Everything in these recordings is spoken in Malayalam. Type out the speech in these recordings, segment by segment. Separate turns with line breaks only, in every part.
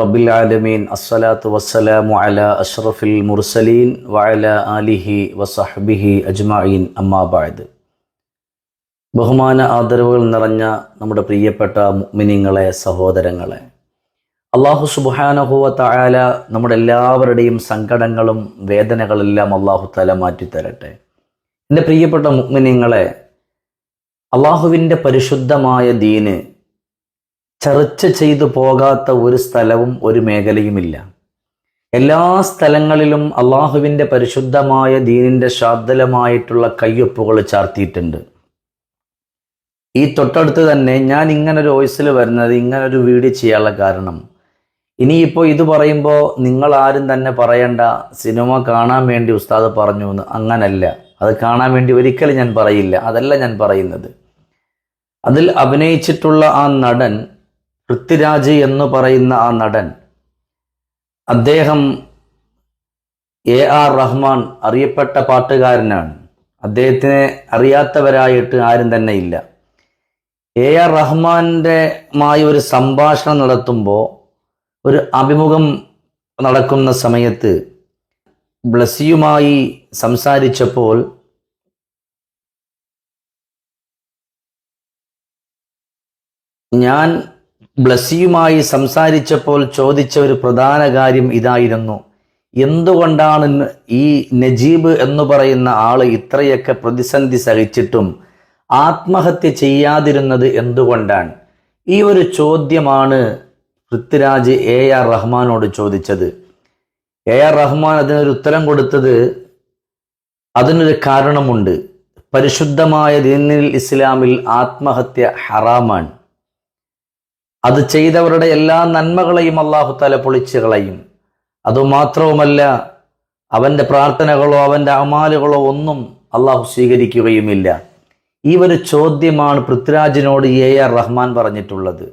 റബ്ബിൽ ആലമീൻ അസ്സലാത്തു വസ്സലാമു അല അഷ്റഫിൽ മുർസലീൻ വഅല ആലിഹി വസഹ്ബിഹി അജ്മഈൻ. അമ്മാബാദ് ബഹുമാന ആദരവുകൾ നിറഞ്ഞ നമ്മുടെ പ്രിയപ്പെട്ട മുഅ്മിനീങ്ങളെ സഹോദരങ്ങളെ. അള്ളാഹു സുബാനഹുവ തായാല നമ്മുടെ എല്ലാവരുടെയും സങ്കടങ്ങളും വേദനകളെല്ലാം അള്ളാഹു തല മാറ്റിത്തരട്ടെ. എന്റെ പ്രിയപ്പെട്ട മുഅ്മിനീങ്ങളെ അള്ളാഹുവിന്റെ പരിശുദ്ധമായ ദീന് ചർച്ച ചെയ്തു പോകാത്ത ഒരു സ്ഥലവും ഒരു മേഖലയുമില്ല. എല്ലാ സ്ഥലങ്ങളിലും അള്ളാഹുവിന്റെ പരിശുദ്ധമായ ദീനിന്റെ ശാദ്ദലമായിട്ടുള്ള കയ്യൊപ്പുകൾ ചാർത്തിയിട്ടുണ്ട്. ഈ തൊട്ടടുത്ത് തന്നെ ഞാൻ ഇങ്ങനൊരു വോയിസിൽ വരുന്നത് ഇങ്ങനൊരു വീഡിയോ ചെയ്യാനുള്ള കാരണം. ഇനിയിപ്പോൾ ഇത് പറയുമ്പോൾ നിങ്ങൾ ആരും തന്നെ പറയണ്ട സിനിമ കാണാൻ വേണ്ടി ഉസ്താദ് പറഞ്ഞു എന്ന് അങ്ങനല്ല. അത് കാണാൻ വേണ്ടി ഒരിക്കലും ഞാൻ പറയില്ല. അതല്ല ഞാൻ പറയുന്നത്. അതിൽ അഭിനയിച്ചിട്ടുള്ള ആ നടൻ പൃഥ്വിരാജ് എന്ന് പറയുന്ന ആ നടൻ. അദ്ദേഹം എ ആർ റഹ്മാൻ അറിയപ്പെട്ട പാട്ടുകാരനാണ്. അദ്ദേഹത്തിനെ അറിയാത്തവരായിട്ട് ആരും തന്നെ ഇല്ല. എ ആർ റഹ്മാന്റെ മായി ഒരു സംഭാഷണം നടത്തുമ്പോൾ ഒരു അഭിമുഖം നടക്കുന്ന സമയത്ത് ബ്ലസ്സിയുമായി സംസാരിച്ചപ്പോൾ ഞാൻ ബ്ലസ്സിയുമായി സംസാരിച്ചപ്പോൾ ചോദിച്ച ഒരു പ്രധാന കാര്യം ഇതായിരുന്നു. എന്തുകൊണ്ടാണ് ഈ നജീബ് എന്ന് പറയുന്ന ആൾ ഇത്രയൊക്കെ പ്രതിസന്ധി സഹിച്ചിട്ടും ആത്മഹത്യ ചെയ്യാതിരുന്നത് എന്തുകൊണ്ടാണ്? ഈ ഒരു ചോദ്യമാണ് പൃഥ്വിരാജ് എ ആർ റഹ്മാനോട് ചോദിച്ചത്. എ ആർ റഹ്മാൻ അതിനൊരു ഉത്തരം കൊടുത്തത് അതിനൊരു കാരണമുണ്ട്. പരിശുദ്ധമായ ദീനിൽ ഇസ്ലാമിൽ ആത്മഹത്യ ഹറാമാണ്. അത് ചെയ്തവരുടെ എല്ലാ നന്മകളെയും അള്ളാഹു തല പൊളിച്ചു കളയും. അതുമാത്രവുമല്ല അവന്റെ പ്രാർത്ഥനകളോ അവന്റെ അമാലുകളോ ഒന്നും അള്ളാഹു സ്വീകരിക്കുകയുമില്ല. ഈ ഒരു ചോദ്യമാണ് പൃഥ്വിരാജിനോട് എ ആർ റഹ്മാൻ പറഞ്ഞിട്ടുള്ളത്.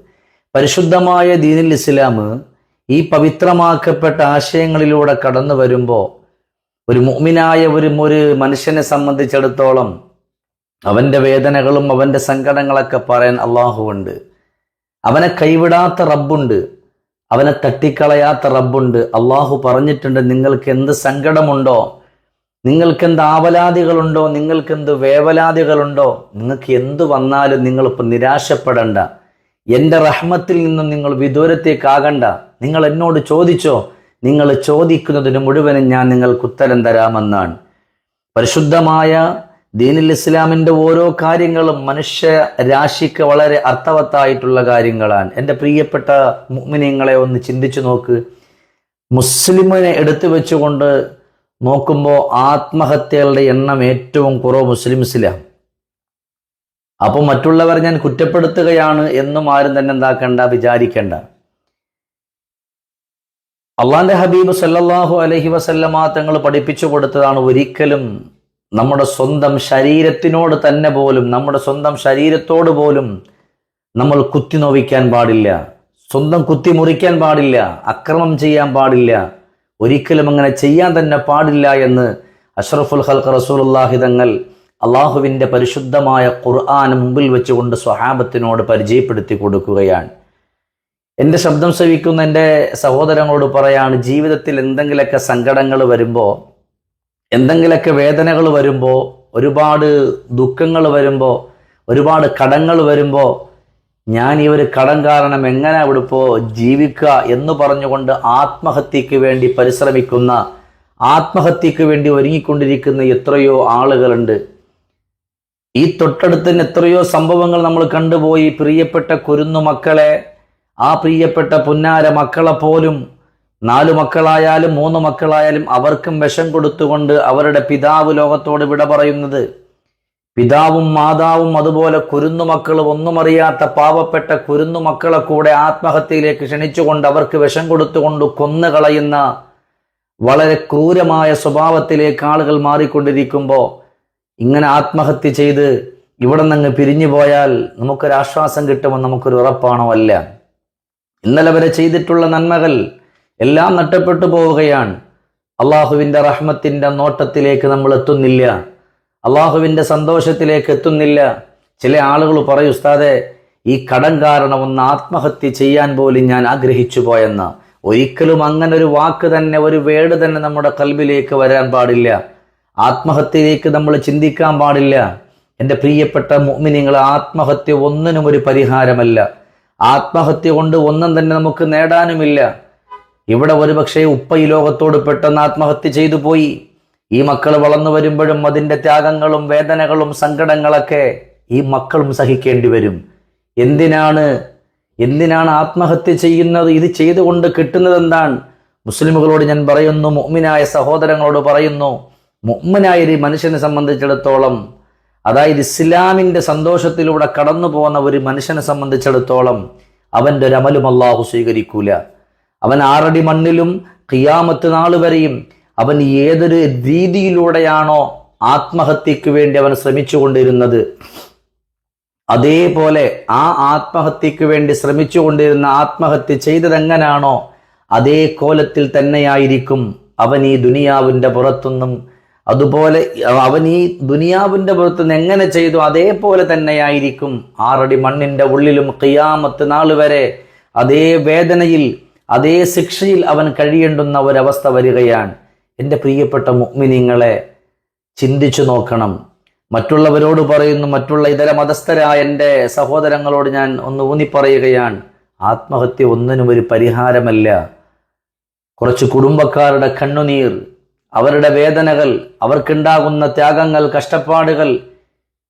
പരിശുദ്ധമായ ദീനിൽ ഇസ്ലാം ഈ പവിത്രമാക്കപ്പെട്ട ആശയങ്ങളിലൂടെ കടന്നു വരുമ്പോൾ ഒരു മുഅ്മിനായ ഒരു ഒരു മനുഷ്യനെ സംബന്ധിച്ചിടത്തോളം അവന്റെ വേദനകളും അവന്റെ സങ്കടങ്ങളൊക്കെ പറയാൻ അള്ളാഹുവുണ്ട് അവനെ കൈവിടാത്ത റബ്ബുണ്ട്. അവനെ തട്ടിക്കളയാത്ത റബ്ബുണ്ട്. അള്ളാഹു പറഞ്ഞിട്ടുണ്ട് നിങ്ങൾക്ക് എന്ത് സങ്കടമുണ്ടോ നിങ്ങൾക്ക് എന്ത് ആവലാതികളുണ്ടോ നിങ്ങൾക്ക് എന്ത് വേവലാതികളുണ്ടോ നിങ്ങൾക്ക് എന്ത് വന്നാലും നിങ്ങളിപ്പോൾ നിരാശപ്പെടണ്ട. എന്റെ റഹ്മത്തിൽ നിന്നും നിങ്ങൾ വിദൂരത്തേക്കാകണ്ട. നിങ്ങൾ എന്നോട് ചോദിച്ചോ നിങ്ങൾ ചോദിക്കുന്നതിന് മുഴുവനും ഞാൻ നിങ്ങൾക്ക് ഉത്തരം തരാമെന്നാണ്. പരിശുദ്ധമായ ദീനിൽ ഇസ്ലാമിന്റെ ഓരോ കാര്യങ്ങളും മനുഷ്യ രാശിക്ക് വളരെ അർത്ഥവത്തായിട്ടുള്ള കാര്യങ്ങളാണ്. എന്റെ പ്രിയപ്പെട്ട മുഅ്മിനീങ്ങളെ ഒന്ന് ചിന്തിച്ചു നോക്ക്. മുസ്ലിമിനെ എടുത്തു വെച്ചുകൊണ്ട് നോക്കുമ്പോൾ ആത്മഹത്യകളുടെ എണ്ണം ഏറ്റവും കുറവ് മുസ്ലിംസിലാണ് അപ്പോൾ മറ്റുള്ളവർ ഞാൻ കുറ്റപ്പെടുത്തുകയാണ് എന്നും ആരും തന്നെ എന്താക്കണ്ട വിചാരിക്കേണ്ട. അള്ളാന്റെ ഹബീബ് സല്ലാഹു അലഹി വസല്ലമ തങ്ങൾ പഠിപ്പിച്ചു കൊടുത്തതാണ് ഒരിക്കലും നമ്മുടെ സ്വന്തം ശരീരത്തിനോട് തന്നെ പോലും നമ്മുടെ സ്വന്തം ശരീരത്തോട് പോലും നമ്മൾ കുത്തി നോവിക്കാൻ പാടില്ല. സ്വന്തം കുത്തി മുറിക്കാൻ പാടില്ല. അക്രമം ചെയ്യാൻ പാടില്ല. ഒരിക്കലും അങ്ങനെ ചെയ്യാൻ തന്നെ പാടില്ല എന്ന് അഷ്റഫുൽ ഹൽഖ് റസൂലുള്ളാഹി തങ്ങൾ അള്ളാഹുവിന്റെ പരിശുദ്ധമായ ഖുർആൻ മുമ്പിൽ വെച്ചുകൊണ്ട് സ്വഹാബത്തിനോട് പരിചയപ്പെടുത്തി കൊടുക്കുകയാണ്. എന്റെ ശബ്ദം ശ്രവിക്കുന്ന എന്റെ സഹോദരങ്ങളോട് പറയാണ് ജീവിതത്തിൽ എന്തെങ്കിലുമൊക്കെ സങ്കടങ്ങൾ വരുമ്പോൾ എന്തെങ്കിലുമൊക്കെ വേദനകൾ വരുമ്പോൾ ഒരുപാട് ദുഃഖങ്ങൾ വരുമ്പോൾ ഒരുപാട് കടങ്ങൾ വരുമ്പോൾ ഞാൻ ഈ ഒരു കടം കാരണം എങ്ങനെ അവിടെ ഇപ്പോൾ ജീവിക്കുക എന്ന് പറഞ്ഞുകൊണ്ട് ആത്മഹത്യക്ക് വേണ്ടി പരിശ്രമിക്കുന്ന ആത്മഹത്യക്ക് വേണ്ടി ഒരുങ്ങിക്കൊണ്ടിരിക്കുന്ന എത്രയോ ആളുകളുണ്ട്. ഈ തൊട്ടടുത്തിന് എത്രയോ സംഭവങ്ങൾ നമ്മൾ കണ്ടുപോയി. പ്രിയപ്പെട്ട കുരുന്നു മക്കളെ ആ പ്രിയപ്പെട്ട പുന്നാര മക്കളെ പോലും നാലു മക്കളായാലും മൂന്ന് മക്കളായാലും അവർക്കും വിഷം കൊടുത്തുകൊണ്ട് അവരുടെ പിതാവ് ലോകത്തോട് വിട പറയുന്നത്. പിതാവും മാതാവും അതുപോലെ കുരുന്നു മക്കളും ഒന്നും അറിയാത്ത പാവപ്പെട്ട കുരുന്നു മക്കളെ കൂടെ ആത്മഹത്യയിലേക്ക് ക്ഷണിച്ചുകൊണ്ട് അവർക്ക് വിഷം കൊടുത്തുകൊണ്ട് കൊന്നുകളയുന്ന വളരെ ക്രൂരമായ സ്വഭാവത്തിലേക്ക് ആളുകൾ മാറിക്കൊണ്ടിരിക്കുമ്പോൾ ഇങ്ങനെ ആത്മഹത്യ ചെയ്ത് ഇവിടെ നിന്ന് പിരിഞ്ഞു പോയാൽ നമുക്കൊരാശ്വാസം കിട്ടുമെന്ന് നമുക്കൊരു ഉറപ്പാണോ? അല്ല. ഇന്നലെ വരെ ചെയ്തിട്ടുള്ള നന്മകൾ എല്ലാം നഷ്ടപ്പെട്ടു പോവുകയാണ്. അള്ളാഹുവിന്റെ റഹ്മത്തിന്റെ നോട്ടത്തിലേക്ക് നമ്മൾ എത്തുന്നില്ല. അള്ളാഹുവിന്റെ സന്തോഷത്തിലേക്ക് എത്തുന്നില്ല. ചില ആളുകൾ പറയും ഉസ്താദെ ഈ കടം കാരണം ഒന്ന് ആത്മഹത്യ ചെയ്യാൻ പോലും ഞാൻ ആഗ്രഹിച്ചു പോയെന്ന്. ഒരിക്കലും അങ്ങനെ ഒരു വാക്ക് തന്നെ ഒരു വേട് തന്നെ നമ്മുടെ കൽബിലേക്ക് വരാൻ പാടില്ല. ആത്മഹത്യയിലേക്ക് നമ്മൾ ചിന്തിക്കാൻ പാടില്ല. എന്റെ പ്രിയപ്പെട്ട മുഅ്മിനീങ്ങൾ ആത്മഹത്യ ഒന്നിനും ഒരു പരിഹാരമല്ല. ആത്മഹത്യ കൊണ്ട് ഒന്നും തന്നെ നമുക്ക് നേടാനുമില്ല. ഇവിടെ ഒരുപക്ഷെ ഉപ്പ ഈ ലോകത്തോട് പെട്ടെന്ന് ആത്മഹത്യ ചെയ്തു പോയി. ഈ മക്കൾ വളർന്നു വരുമ്പോഴും അതിന്റെ ത്യാഗങ്ങളും വേദനകളും സങ്കടങ്ങളൊക്കെ ഈ മക്കളും സഹിക്കേണ്ടി വരും. എന്തിനാണ് എന്തിനാണ് ആത്മഹത്യ ചെയ്യുന്നത്? ഇത് ചെയ്തുകൊണ്ട് കിട്ടുന്നത് എന്താണ്? മുസ്ലിമുകളോട് ഞാൻ പറയുന്നു മുഹ്മിനായ സഹോദരങ്ങളോട് പറയുന്നു മുഹ്മിനായ ഒരു മനുഷ്യനെ സംബന്ധിച്ചിടത്തോളം അതായത് ഇസ്ലാമിന്റെ സന്തോഷത്തിലൂടെ കടന്നു പോകുന്ന ഒരു മനുഷ്യനെ സംബന്ധിച്ചിടത്തോളം അവന്റെ ഒരു അമലും അള്ളാഹു സ്വീകരിക്കൂല. അവൻ ആറടി മണ്ണിലും ഖിയാമത്ത് നാൾ വരെയും അവൻ ഏതൊരു രീതിയിലൂടെയാണോ ആത്മഹത്യക്ക് വേണ്ടി അവൻ ശ്രമിച്ചുകൊണ്ടിരുന്നത്. അതേപോലെ ആ ആത്മഹത്യക്ക് വേണ്ടി ശ്രമിച്ചുകൊണ്ടിരുന്ന ആത്മഹത്യ ചെയ്തതെങ്ങനാണോ അതേ കോലത്തിൽ തന്നെയായിരിക്കും അവൻ ഈ ദുനിയാവിന്റെ പുറത്തുനിന്നും അതുപോലെ അവൻ ഈ ദുനിയാവിന്റെ പുറത്തുനിന്ന് എങ്ങനെ ചെയ്തു അതേപോലെ തന്നെയായിരിക്കും ആറടി മണ്ണിന്റെ ഉള്ളിലും കിയാമത്ത് നാൾ വരെ അതേ വേദനയിൽ അതേ ശിക്ഷയിൽ അവൻ കഴിയേണ്ടുന്ന ഒരവസ്ഥ വരികയാണ്. എന്റെ പ്രിയപ്പെട്ട മുഗ്മിനിങ്ങളെ ചിന്തിച്ചു നോക്കണം. മറ്റുള്ളവരോട് പറയുന്നു മറ്റുള്ള ഇതര മതസ്ഥരായ എന്റെ സഹോദരങ്ങളോട് ഞാൻ ഒന്ന് ഊന്നിപ്പറയുകയാണ്. ആത്മഹത്യ ഒന്നിനും ഒരു പരിഹാരമല്ല. കുറച്ച് കുടുംബക്കാരുടെ കണ്ണുനീർ അവരുടെ വേദനകൾ അവർക്കുണ്ടാകുന്ന ത്യാഗങ്ങൾ കഷ്ടപ്പാടുകൾ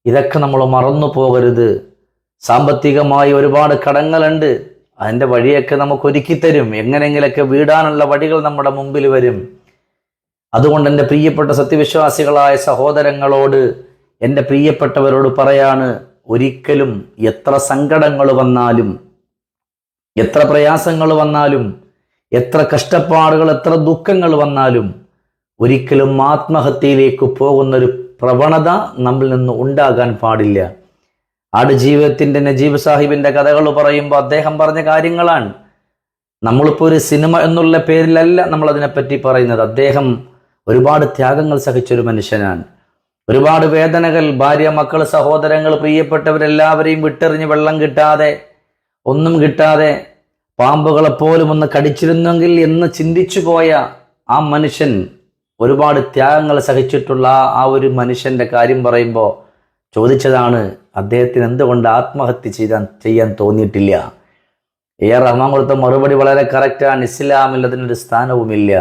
ഇതൊക്കെ നമ്മൾ മറന്നു പോകരുത് സാമ്പത്തികമായി ഒരുപാട് കടങ്ങളുണ്ട്. അതിന്റെ വഴിയൊക്കെ നമുക്ക് ഒരുക്കിത്തരും എങ്ങനെയെങ്കിലൊക്കെ വീടാനുള്ള വഴികൾ നമ്മുടെ മുമ്പിൽ വരും. അതുകൊണ്ട് എന്റെ പ്രിയപ്പെട്ട സത്യവിശ്വാസികളായ സഹോദരങ്ങളോട് എന്റെ പ്രിയപ്പെട്ടവരോട് പറയാണ് ഒരിക്കലും എത്ര സങ്കടങ്ങൾ വന്നാലും എത്ര പ്രയാസങ്ങൾ വന്നാലും എത്ര കഷ്ടപ്പാടുകൾ എത്ര ദുഃഖങ്ങൾ വന്നാലും ഒരിക്കലും ആത്മഹത്യയിലേക്ക് പോകുന്നൊരു പ്രവണത നമ്മിൽ നിന്ന് ഉണ്ടാകാൻ പാടില്ല. ആടുജീവിതത്തിന്റെ നജീബ് സാഹിബിന്റെ കഥകൾ പറയുമ്പോൾ അദ്ദേഹം പറഞ്ഞ കാര്യങ്ങളാണ്. നമ്മളിപ്പോൾ ഒരു സിനിമ എന്നുള്ള പേരിലല്ല നമ്മൾ അതിനെപ്പറ്റി പറയുന്നത്. അദ്ദേഹം ഒരുപാട് ത്യാഗങ്ങൾ സഹിച്ചൊരു മനുഷ്യനാണ്. ഒരുപാട് വേദനകൾ ഭാര്യ മക്കൾ സഹോദരങ്ങൾ പ്രിയപ്പെട്ടവരെല്ലാവരെയും വിട്ടെറിഞ്ഞ് വെള്ളം കിട്ടാതെ ഒന്നും കിട്ടാതെ പാമ്പുകളെപ്പോലും ഒന്ന് കടിച്ചിരുന്നെങ്കിൽ എന്ന് ചിന്തിച്ചു പോയ ആ മനുഷ്യൻ ഒരുപാട് ത്യാഗങ്ങൾ സഹിച്ചിട്ടുള്ള ആ- ഒരു മനുഷ്യന്റെ കാര്യം പറയുമ്പോൾ ചോദിച്ചതാണ് അദ്ദേഹത്തിന് എന്തുകൊണ്ട് ആത്മഹത്യ ചെയ്താൻ ചെയ്യാൻ തോന്നിയിട്ടില്ല? എ ആർ റഹ്മാൻ കൊടുത്ത മറുപടി വളരെ കറക്റ്റാണ് ഇസ്ലാമിൽ അതിനൊരു സ്ഥാനവുമില്ല.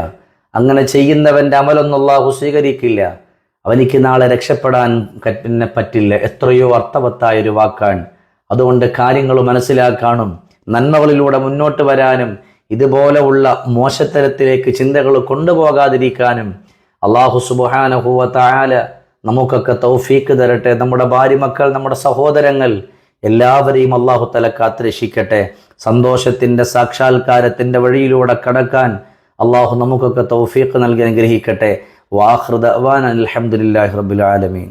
അങ്ങനെ ചെയ്യുന്നവന്റെ അമലൊന്നും അള്ളാഹു സ്വീകരിക്കില്ല. അവനിക്ക് നാളെ രക്ഷപ്പെടാൻ പിന്നെ പറ്റില്ല. എത്രയോ അർത്ഥവത്തായ ഒരു വാക്കാണ്. അതുകൊണ്ട് കാര്യങ്ങൾ മനസ്സിലാക്കാനും നന്മകളിലൂടെ മുന്നോട്ട് വരാനും ഇതുപോലെയുള്ള മോശത്തരത്തിലേക്ക് ചിന്തകൾ കൊണ്ടുപോകാതിരിക്കാനും അള്ളാഹു സുബാനഹുവ തായാല നമുക്കൊക്കെ തൗഫീക്ക് തരട്ടെ. നമ്മുടെ ഭാര്യ മക്കൾ നമ്മുടെ സഹോദരങ്ങൾ എല്ലാവരെയും അള്ളാഹു തല കാത്തിരക്ഷിക്കട്ടെ. സന്തോഷത്തിന്റെ സാക്ഷാത്കാരത്തിന്റെ വഴിയിലൂടെ കടക്കാൻ അള്ളാഹു നമുക്കൊക്കെ തൗഫീഖ് നൽകി അനുഗ്രഹിക്കട്ടെ. വാഹൃദ അലഹമുല്ലാഹി റബുലാലമീൻ